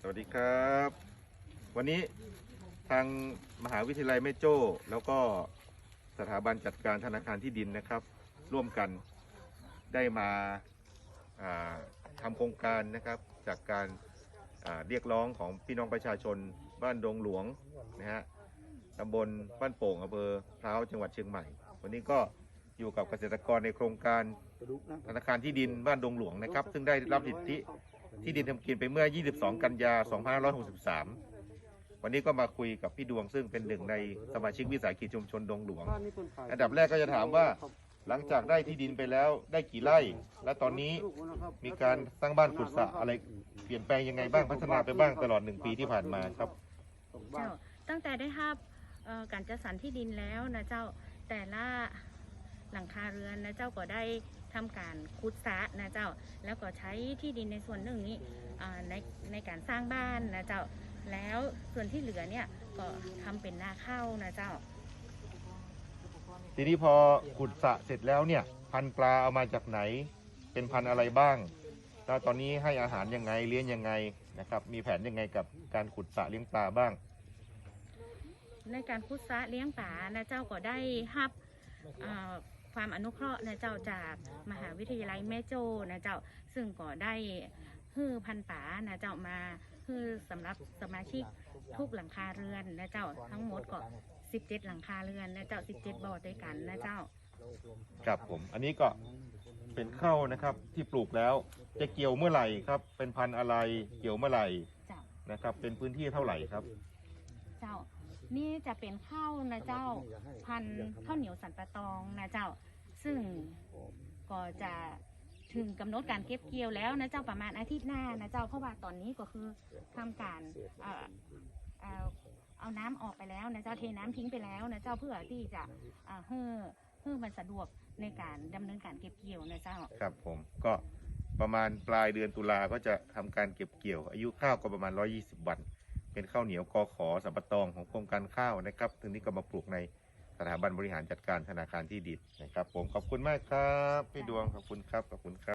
สวัสดีครับ วันนี้ทางมหาวิทยาลัยแม่โจ้ แล้วก็สถาบันจัดการธนาคารที่ดินนะครับ ร่วมกันได้มาาทำโครงการนะครับ จากการาเรียกร้องของพี่น้องประชาชนบ้านดงหลวงนะฮะตำบลบ้านโป่งอำเภอพร้าวจังหวัดเชียงใหม่ วันนี้ก็อยู่กับเกษตรกรในโครงการธนาคารที่ดินบ้านดงหลวงนะครับ ซึ่งได้รับสิทธิ ที่ดินทำกินไปเมื่อ 22 กันยา 2563 วันนี้ก็มาคุยกับพี่ดวงซึ่งเป็นหนึ่งในสมาชิกวิสาหกิจชุมชนดงหลวง อันดับแรกก็จะถามว่าหลังจากได้ที่ดินไปแล้วได้กี่ไร่ และตอนนี้มีการสร้างบ้านขุดสระอะไรเปลี่ยนแปลงยังไงบ้างพัฒนาไปบ้างตลอดหนึ่งปีที่ผ่านมาครับ เจ้าตั้งแต่ได้รับเอ่อการจัดสรรที่ดินแล้วนะเจ้าแต่ละหลังคาเรือนนะเจ้าก็ได้ ทำการขุดสระนะเจ้า แล้วก็ใช้ที่ดินในส่วนหนึ่งนี้อ่าในในการสร้างบ้านนะเจ้า แล้วส่วนที่เหลือเนี่ยก็ทำเป็นนาข้าวนะเจ้า ทีนี้พอขุดสระเสร็จแล้วเนี่ย พันธุ์ปลาเอามาจากไหน เป็นพันธุ์อะไรบ้างแล้วตอนนี้ให้อาหารยังไงเลี้ยงยังไงนะครับ มีแผนยังไงกับการขุดสระเลี้ยงปลาบ้าง ในการพุทธะเลี้ยงป่านะเจ้าก็ได้รับเอ่อ ความอนุเคราะห์นะเจ้าจากมหาวิทยาลัยแม่โจ้นะเจ้าซึ่งก็ได้ฮื้อพันธุ์ป่านะเจ้ามาฮื้อสำหรับสมาชิกทุกหลังคาเรือนนะเจ้าทั้งหมดก็17หลังคาเรือนนะเจ้า17บ่อด้วยกันนะเจ้าครับผมอันนี้ก็เป็นข้าวนะครับที่ปลูกแล้วจะเกี่ยวเมื่อไหร่ครับ เป็นพันธุ์อะไรเกี่ยวเมื่อไหร่เจ้านะครับ เป็นพื้นที่เท่าไหร่ครับ เจ้า นี่จะเป็นข้าวนะเจ้าพันธุ์ข้าวเหนียวสันปะตองนะเจ้า ซึ่งก็จะถึงกำหนดการเก็บเกี่ยวแล้วนะเจ้าประมาณอาทิตย์หน้านะเจ้าเพราะว่าตอนนี้ก็คือทำการเอ่อเอ่อเอาน้ำออกไปแล้วนะเจ้าเทน้ำทิ้งไปแล้วนะเจ้าเพื่อที่จะเอ่อเพื่อเพื่อมันสะดวกในการดำเนินการเก็บเกี่ยวนะเจ้าครับผมก็ประมาณปลายเดือนตุลาก็จะทำการเก็บเกี่ยว อายุข้าวก็ประมาณ 120 วัน เป็นข้าวเหนียวกอขอสัมปะตองของกรมการข้าวนะครับตรงนี้ก็มาปลูกในสถาบันบริหารจัดการธนาคารที่ดินนะครับ ผมขอบคุณมากครับ พี่ดวงขอบคุณครับขอบคุณครับ